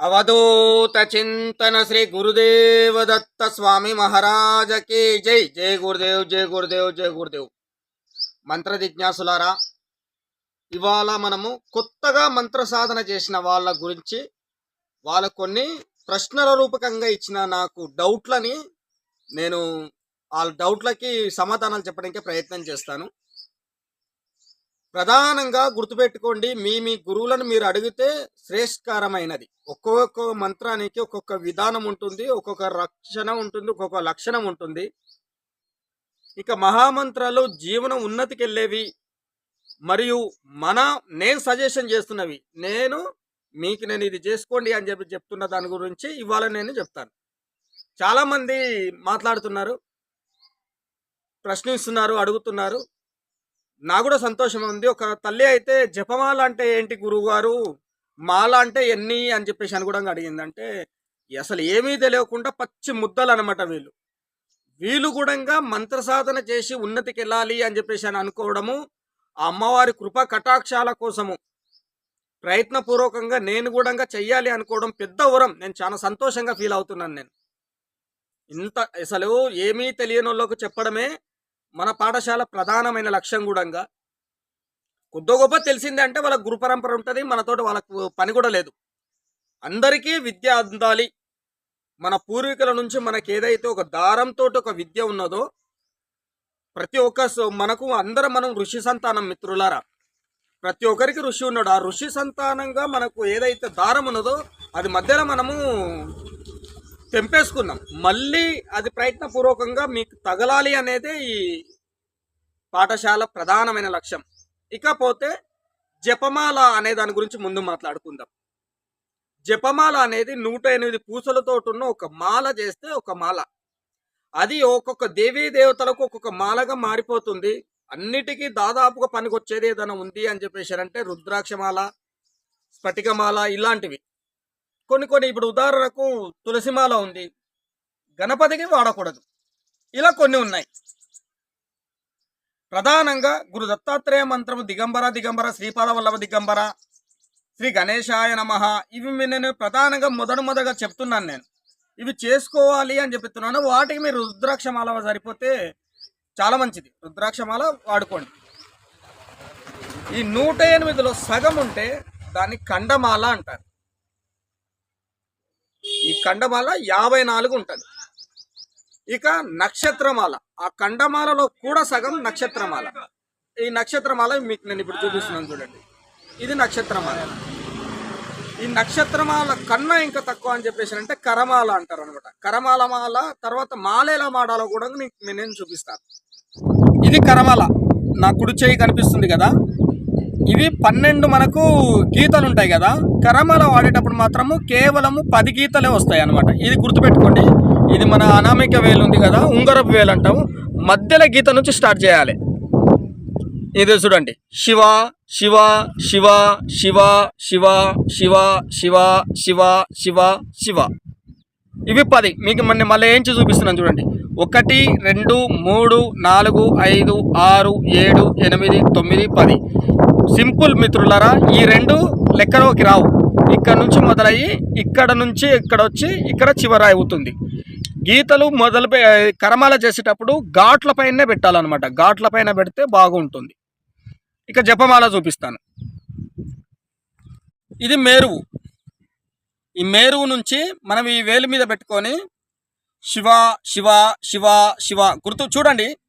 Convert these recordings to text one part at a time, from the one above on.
అవధూత చింతన శ్రీ గురుదేవ దత్త స్వామి మహారాజకి జై. జై గురుదేవ్ జై గురుదేవ్ జై గురుదేవ్. మంత్ర జిజ్ఞాసులారా ఇవాళ మనము కొత్తగా మంత్ర సాధన చేసిన వాళ్ళ గురించి వాళ్ళ కొన్ని ప్రశ్నల రూపకంగా ఇచ్చిన నాకు డౌట్లని నేను వాళ్ళ డౌట్లకి సమాధానాలు చెప్పడానికి ప్రయత్నం చేస్తాను. ప్రధానంగా గుర్తుపెట్టుకోండి మీ మీ గురువులను మీరు అడిగితే శ్రేష్కరమైనది ఒక్కొక్క మంత్రానికి ఒక్కొక్క విధానం ఉంటుంది ఒక్కొక్క రక్షణ ఉంటుంది ఒక్కొక్క లక్షణం ఉంటుంది. ఇక మహామంత్రాలు జీవనం ఉన్నతికి వెళ్ళేవి మరియు మన నేను సజెషన్ చేస్తున్నవి. నేను మీకు నేను ఇది చేసుకోండి అని చెప్పి చెప్తున్న దాని గురించి ఇవాళ నేను చెప్తాను. చాలామంది మాట్లాడుతున్నారు ప్రశ్నిస్తున్నారు అడుగుతున్నారు. నాకు కూడా సంతోషం ఉంది ఒక తల్లి అయితే జపమాల అంటే ఏంటి గురువుగారు? మాల అంటే ఎన్ని అని చెప్పేసి అని కూడా అడిగింది అంటే అసలు ఏమీ తెలియకుండా పచ్చి ముద్దలు అనమాట వీళ్ళు. వీళ్ళు కూడా మంత్ర సాధన చేసి ఉన్నతికి వెళ్ళాలి అని చెప్పేసి అని అనుకోవడము ఆ అమ్మవారి కృపా కటాక్షాల కోసము. ప్రయత్నపూర్వకంగా నేను కూడా చెయ్యాలి అనుకోవడం పెద్ద వరం. నేను చాలా సంతోషంగా ఫీల్ అవుతున్నాను నేను. ఇంత అసలు ఏమీ తెలియని వాళ్ళకు చెప్పడమే మన పాఠశాల ప్రధానమైన లక్ష్యం కూడా కొద్ది గొప్ప తెలిసిందే అంటే వాళ్ళకి గురు పరంపర ఉంటుంది మనతోటి వాళ్ళకు పని కూడా లేదు. అందరికీ విద్య అందాలి. మన పూర్వీకుల నుంచి మనకి ఏదైతే ఒక దారంతో ఒక విద్య ఉన్నదో ప్రతి ఒక్క మనకు అందరం మనం ఋషి సంతానం మిత్రులారా. ప్రతి ఒక్కరికి ఋషి ఉన్నాడు. ఆ ఋషి సంతానంగా మనకు ఏదైతే దారం ఉన్నదో అది మధ్యలో మనము తెంపేసుకున్నాం. మళ్ళీ అది ప్రయత్నపూర్వకంగా మీకు తగలాలి అనేది ఈ పాఠశాల ప్రధానమైన లక్ష్యం. ఇకపోతే జపమాల అనే దాని గురించి ముందు మాట్లాడుకుందాం. జపమాల అనేది నూట ఎనిమిది పూసలతో ఉన్న ఒక మాల చేస్తే ఒక మాల. అది ఒక్కొక్క దేవీ దేవతలకు ఒక్కొక్క మాలగా మారిపోతుంది. అన్నిటికీ దాదాపుగా పనికొచ్చేది ఏదైనా ఉంది అని చెప్పేసారంటే రుద్రాక్షమాల స్ఫటికమాల ఇలాంటివి. కొన్ని కొన్ని ఇప్పుడు ఉదాహరణకు తులసిమాల ఉంది. గణపతికి వాడకూడదు. ఇలా కొన్ని ఉన్నాయి. ప్రధానంగా గురు దత్తాత్రేయ మంత్రము దిగంబర దిగంబర శ్రీపాద వల్లభ దిగంబర శ్రీ గణేశాయ నమ ఇవి మీ- నేను ప్రధానంగా మొదట మొదగా చెప్తున్నాను నేను. ఇవి చేసుకోవాలి అని చెప్తున్నాను. వాటికి మీరు రుద్రాక్షమాల సరిపోతే చాలా మంచిది. రుద్రాక్షమాల వాడుకోండి. ఈ నూట ఎనిమిదిలో సగం ఉంటే దాన్ని కండమాల అంటారు. ఈ ఖండమాల యాభై నాలుగు ఉంటుంది. ఇక నక్షత్రమాల. ఆ ఖండమాలలో కూడా సగం నక్షత్రమాల. ఈ నక్షత్రమాల మీకు నేను ఇప్పుడు చూపిస్తున్నాను చూడండి. ఇది నక్షత్రమాల. ఈ నక్షత్రమాల కన్నా ఇంకా తక్కువ అని చెప్పేసి అంటే కరమాల అంటారు అనమాట. కరమాల మాల తర్వాత మాలేల మాడాలో కూడా నీకు నేను చూపిస్తాను. ఇది కరమాల. నా కుడి చేయి కనిపిస్తుంది కదా? ఇవి పన్నెండు మనకు గీతలు ఉంటాయి కదా. కరమాల వాడేటప్పుడు మాత్రము కేవలము పది గీతలే వస్తాయి అనమాట ఇది గుర్తుపెట్టుకోండి. ఇది మన అనామిక వేలు ఉంది కదా ఉంగరపు వేలు అంటాము. మధ్యలో గీత నుంచి స్టార్ట్ చేయాలి. ఇది చూడండి. శివ శివ శివ శివ శివ శివ శివ శివ శివ శివ. ఇవి పది. మీకు మన మళ్ళీ ఏంచి చూపిస్తున్నాను చూడండి. ఒకటి రెండు మూడు నాలుగు ఐదు ఆరు ఏడు ఎనిమిది తొమ్మిది పది. సింపుల్ మిత్రులరా ఈ రెండు లెక్కలోకి రావు. ఇక్కడ నుంచి మొదలయ్యి ఇక్కడ నుంచి ఇక్కడ వచ్చి ఇక్కడ చివర అవుతుంది. గీతలు మొదలు కరమాల చేసేటప్పుడు ఘాట్ల పైనే పెట్టాలన్నమాట. ఘాట్ల పైన పెడితే బాగుంటుంది. ఇక జపమాల చూపిస్తాను. ఇది మేరువు. ఈ మేరువు నుంచి మనం ఈ వేలు మీద పెట్టుకొని శివ శివ శివ శివ గుర్తు చూడండి.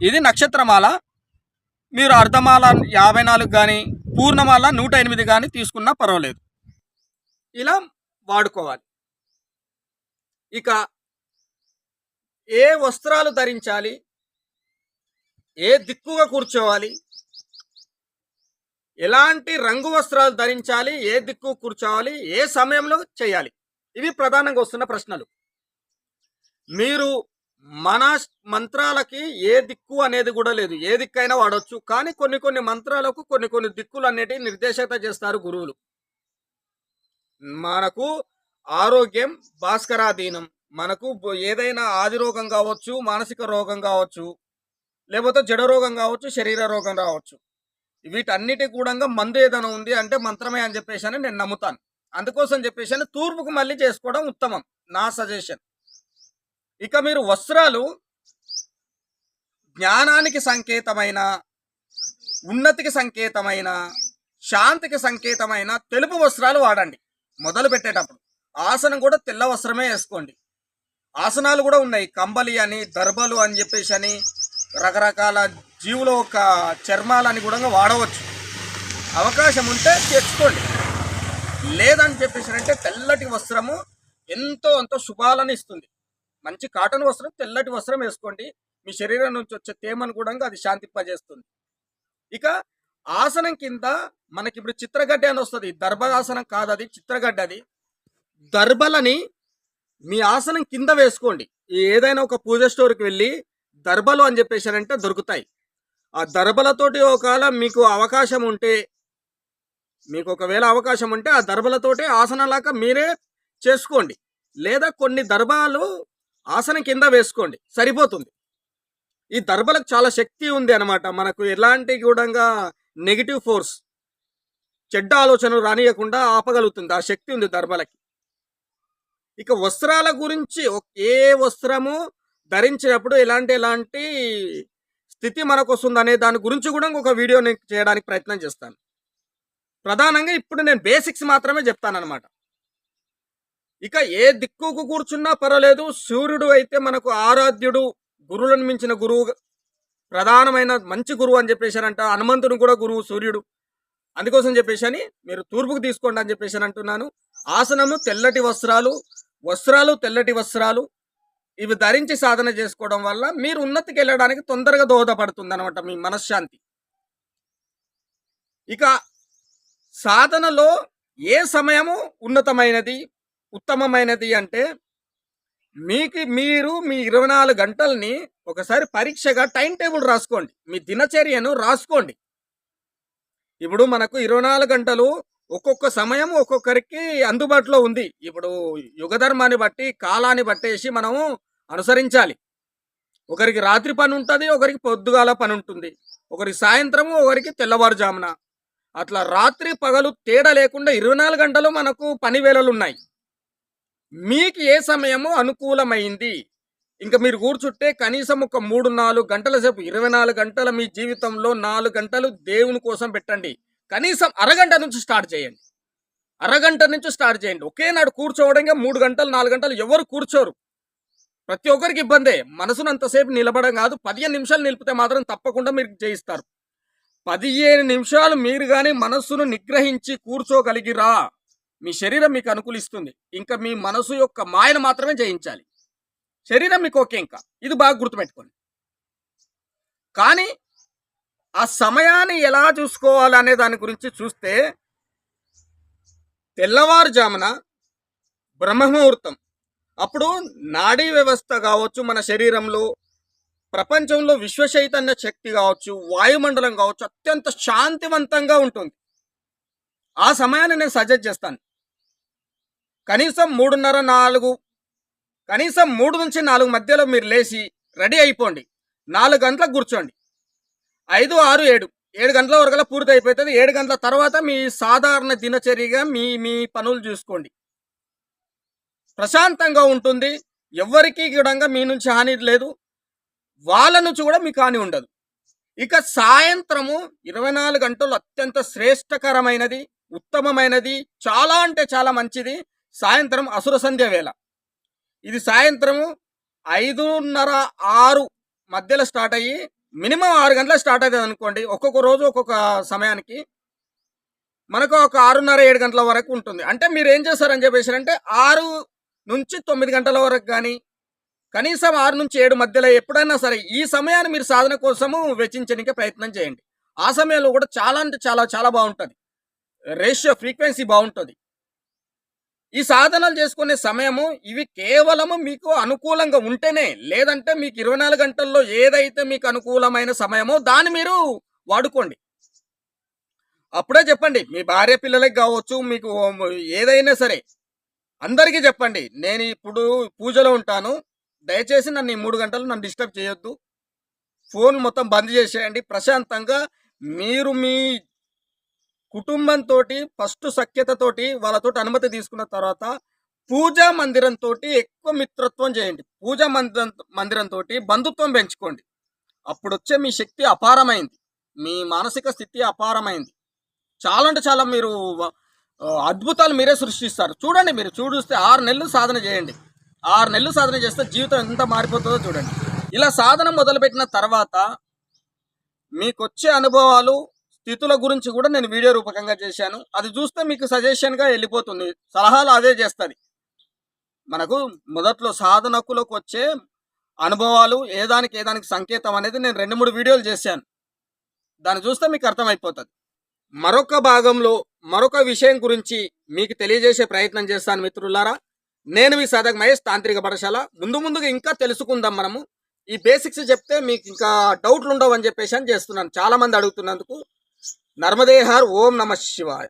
ఇది నక్షత్రమాల. మీరు అర్ధమాల యాభై నాలుగు కానీ పూర్ణమాల నూట ఎనిమిది కానీ తీసుకున్నా పర్వాలేదు. ఇలా వాడుకోవాలి. ఇక ఏ వస్త్రాలు ధరించాలి? ఏ దిక్కుగా కూర్చోవాలి? ఎలాంటి రంగు వస్త్రాలు ధరించాలి? ఏ దిక్కు కూర్చోవాలి? ఏ సమయంలో చేయాలి? ఇవి ప్రధానంగా వస్తున్న ప్రశ్నలు. మీరు మన మంత్రాలకి ఏ దిక్కు అనేది కూడా లేదు. ఏ దిక్కైనా వాడవచ్చు కానీ కొన్ని కొన్ని మంత్రాలకు కొన్ని కొన్ని దిక్కులు అనేటివి నిర్దేశత చేస్తారు గురువులు. మనకు ఆరోగ్యం భాస్కరాధీనం. మనకు ఏదైనా ఆది రోగం కావచ్చు మానసిక రోగం కావచ్చు లేకపోతే జడ రోగం కావచ్చు శరీర రోగం రావచ్చు. వీటన్నిటి కూడా మందు ఏదైనా ఉంది అంటే మంత్రమే అని చెప్పేసి అని నేను నమ్ముతాను. అందుకోసం చెప్పేసి అని తూర్పుకు మళ్ళీ చేసుకోవడం ఉత్తమం. నా సజెషన్. ఇక మీరు వస్త్రాలు జ్ఞానానికి సంకేతమైన ఉన్నతికి సంకేతమైన శాంతికి సంకేతమైన తెలుపు వస్త్రాలు వాడండి మొదలు పెట్టేటప్పుడు. ఆసనం కూడా తెల్ల వస్త్రమే వేసుకోండి. ఆసనాలు కూడా ఉన్నాయి. కంబలి అని దర్బలు అని చెప్పేసి అని రకరకాల జీవుల యొక్క చర్మాలని కూడా వాడవచ్చు. అవకాశం ఉంటే తెచ్చుకోండి. లేదని చెప్పేసి అంటే తెల్లటి వస్త్రము ఎంతో ఎంతో శుభాలను ఇస్తుంది. మంచి కాటన్ వస్త్రం తెల్లటి వస్త్రం వేసుకోండి. మీ శరీరం నుంచి వచ్చే తేమను కూడా అది శాంతింపజేస్తుంది. ఇక ఆసనం కింద మనకి ఇప్పుడు చిత్రగడ్డ అని వస్తుంది. దర్భాసనం కాదు అది చిత్రగడ్డ అది. దర్భలని మీ ఆసనం కింద వేసుకోండి. ఏదైనా ఒక పూజ స్టోర్కి వెళ్ళి దర్భలు అని చెప్పేసారంటే దొరుకుతాయి. ఆ దర్బలతోటి ఒకవేళ మీకు అవకాశం ఉంటే మీకు ఒకవేళ అవకాశం ఉంటే ఆ దర్బలతోటి ఆసనలాగా మీరే చేసుకోండి. లేదా కొన్ని దర్భాలు ఆసనం కింద వేసుకోండి. సరిపోతుంది. ఈ దర్బలకు చాలా శక్తి ఉంది అనమాట మనకు ఎలాంటి కూడా నెగిటివ్ ఫోర్స్ చెడ్డ ఆలోచనలు రానియకుండా ఆపగలుగుతుంది. ఆ శక్తి ఉంది దర్బలకి ఇక వస్త్రాల గురించి ఒకే ఏ వస్త్రము ధరించినప్పుడు ఎలాంటి ఎలాంటి స్థితి మనకు వస్తుంది అనే దాని గురించి కూడా ఒక వీడియో నేను చేయడానికి ప్రయత్నం చేస్తాను. ప్రధానంగా ఇప్పుడు నేను బేసిక్స్ మాత్రమే చెప్తాను అనమాట ఇక ఏ దిక్కుకు కూర్చున్నా పర్వాలేదు. సూర్యుడు అయితే మనకు ఆరాధ్యుడు గురువులను మించిన గురువు ప్రధానమైన మంచి గురువు అని చెప్పేసారంట హనుమంతుడు కూడా గురువు సూర్యుడు. అందుకోసం చెప్పేసి అని మీరు తూర్పుకు తీసుకోండి అని చెప్పేసి అని అంటున్నాను. ఆసనము తెల్లటి వస్త్రాలు వస్త్రాలు తెల్లటి వస్త్రాలు. ఇవి ధరించి సాధన చేసుకోవడం వల్ల మీరు ఉన్నతికి వెళ్ళడానికి తొందరగా దోహదపడుతుంది అనమాట మీ మనశ్శాంతి. ఇక సాధనలో ఏ సమయము ఉన్నతమైనది? ఉత్తమమైనది అంటే మీకు మీరు మీ ఇరవై నాలుగు గంటల్ని ఒకసారి పరీక్షగా టైం టేబుల్ రాసుకోండి. మీ దినచర్యను రాసుకోండి. ఇప్పుడు మనకు ఇరవై నాలుగు గంటలు ఒక్కొక్క సమయం ఒక్కొక్కరికి అందుబాటులో ఉంది. ఇప్పుడు యుగధర్మాన్ని బట్టి కాలాన్ని బట్టేసి మనము అనుసరించాలి. ఒకరికి రాత్రి పని ఉంటుంది ఒకరికి పొద్దుగాల పని ఉంటుంది. ఒకరికి సాయంత్రము ఒకరికి తెల్లవారుజామున. అట్లా రాత్రి పగలు తేడా లేకుండా ఇరవై నాలుగు గంటలు మనకు పని వేళలు ఉన్నాయి. మీకు ఏ సమయము అనుకూలమైంది? ఇంకా మీరు కూర్చుంటే కనీసం ఒక మూడు నాలుగు గంటల సేపు ఇరవై నాలుగు గంటల మీ జీవితంలో నాలుగు గంటలు దేవుని కోసం పెట్టండి. కనీసం అరగంట నుంచి స్టార్ట్ చేయండి. అరగంట నుంచి స్టార్ట్ చేయండి. ఒకే నాడు కూర్చోవడంగా మూడు గంటలు నాలుగు గంటలు ఎవరు కూర్చోరు? ప్రతి ఒక్కరికి ఇబ్బందే. మనసును అంతసేపు నిలబడం కాదు. పదిహేను నిమిషాలు నిలిపితే మాత్రం తప్పకుండా మీరు జయిస్తారు. పదిహేను నిమిషాలు మీరు కానీ మనస్సును నిగ్రహించి కూర్చోగలిగిరా. మీ శరీరం మీకు అనుకూలిస్తుంది. ఇంకా మీ మనసు యొక్క మాయను మాత్రమే జయించాలి. శరీరం మీకు ఓకే ఇంకా. ఇది బాగా గుర్తుపెట్టుకోండి. కానీ ఆ సమయాన్ని ఎలా చూసుకోవాలి అనే దాని గురించి చూస్తే తెల్లవారుజామున బ్రహ్మముహూర్తం. అప్పుడు నాడీ వ్యవస్థ కావచ్చు మన శరీరంలో ప్రపంచంలో విశ్వచైతన్య శక్తి కావచ్చు వాయుమండలం కావచ్చు అత్యంత శాంతివంతంగా ఉంటుంది. ఆ సమయాన్ని నేను సజెస్ట్ చేస్తాను. కనీసం మూడున్నర నాలుగు కనీసం మూడు నుంచి నాలుగు మధ్యలో మీరు లేచి రెడీ అయిపోండి. నాలుగు గంటలకు కూర్చోండి. ఐదు ఆరు ఏడు. ఏడు గంటల వరకు పూర్తి అయిపోతుంది ఏడు గంటల తర్వాత మీ సాధారణ దినచర్యగా మీ మీ పనులు చూసుకోండి. ప్రశాంతంగా ఉంటుంది. ఎవరికీ కూడా మీ నుంచి హాని లేదు. వాళ్ళ నుంచి కూడా మీకు హాని ఉండదు. ఇక సాయంత్రము ఇరవై నాలుగు గంటలు అత్యంత శ్రేష్టకరమైనది ఉత్తమమైనది చాలా అంటే చాలా మంచిది. సాయంత్రం అసుర సంధ్య వేళ. ఇది సాయంత్రము ఐదున్నర ఆరు మధ్యలో స్టార్ట్ అయ్యి మినిమం ఆరు గంటల స్టార్ట్ అవుతుంది అనుకోండి. ఒక్కొక్క రోజు ఒక్కొక్క సమయానికి మనకు ఒక ఆరున్నర ఏడు గంటల వరకు ఉంటుంది. అంటే మీరు ఏం చేస్తారని చెప్పేసి అంటే ఆరు నుంచి తొమ్మిది గంటల వరకు కానీ కనీసం ఆరు నుంచి ఏడు మధ్యలో ఎప్పుడైనా సరే ఈ సమయాన్ని మీరు సాధన కోసము వెచ్చించడానికి ప్రయత్నం చేయండి. ఆ సమయంలో కూడా చాలా అంటే చాలా చాలా బాగుంటుంది. రేషియో ఫ్రీక్వెన్సీ బాగుంటుంది. ఈ సాధనలు చేసుకునే సమయము ఇవి కేవలము మీకు అనుకూలంగా ఉంటేనే లేదంటే మీకు ఇరవై నాలుగు గంటల్లో ఏదైతే మీకు అనుకూలమైన సమయమో దాన్ని మీరు వాడుకోండి. అప్పుడే చెప్పండి మీ భార్య పిల్లలకి కావచ్చు మీకు ఏదైనా సరే అందరికీ చెప్పండి నేను ఇప్పుడు పూజలో ఉంటాను దయచేసి నన్ను ఈ మూడు గంటలు నన్ను డిస్టర్బ్ చేయొద్దు. ఫోన్ మొత్తం బంద్ చేసేయండి ప్రశాంతంగా మీరు మీ కుటుంబంతో ఫస్ట్ సఖ్యతతోటి వాళ్ళతో అనుమతి తీసుకున్న తర్వాత పూజా మందిరంతో ఎక్కువ మిత్రత్వం చేయండి. పూజా మందిరం మందిరంతో బంధుత్వం పెంచుకోండి. అప్పుడు వచ్చే మీ శక్తి అపారమైంది. మీ మానసిక స్థితి అపారమైంది. చాలా అంటే చాలా మీరు అద్భుతాలు మీరే సృష్టిస్తారు. చూడండి మీరు చూడిస్తే ఆరు నెలలు సాధన చేయండి. ఆరు నెలలు సాధన చేస్తే జీవితం ఎంత మారిపోతుందో చూడండి. ఇలా సాధన మొదలుపెట్టిన తర్వాత మీకు వచ్చే అనుభవాలు స్థితుల గురించి కూడా నేను వీడియో రూపకంగా చేశాను. అది చూస్తే మీకు సజెషన్గా వెళ్ళిపోతుంది. సలహాలు అదే చేస్తుంది. మనకు మొదట్లో సాధనకులకు వచ్చే అనుభవాలు ఏదానికి ఏదానికి సంకేతం అనేది నేను రెండు మూడు వీడియోలు చేశాను. దాన్ని చూస్తే మీకు అర్థమైపోతుంది. మరొక భాగంలో మరొక విషయం గురించి మీకు తెలియజేసే ప్రయత్నం చేస్తాను మిత్రులారా. నేను మీ సాధక మహేష్ తాంత్రిక పాఠశాల. ముందు ముందుగా ఇంకా తెలుసుకుందాం మనము. ఈ బేసిక్స్ చెప్తే మీకు ఇంకా డౌట్లు ఉండవు అని చెప్పేసి అని చేస్తున్నాను. చాలామంది అడుగుతున్నందుకు నర్మదేహార్ ఓం నమ శివాయ.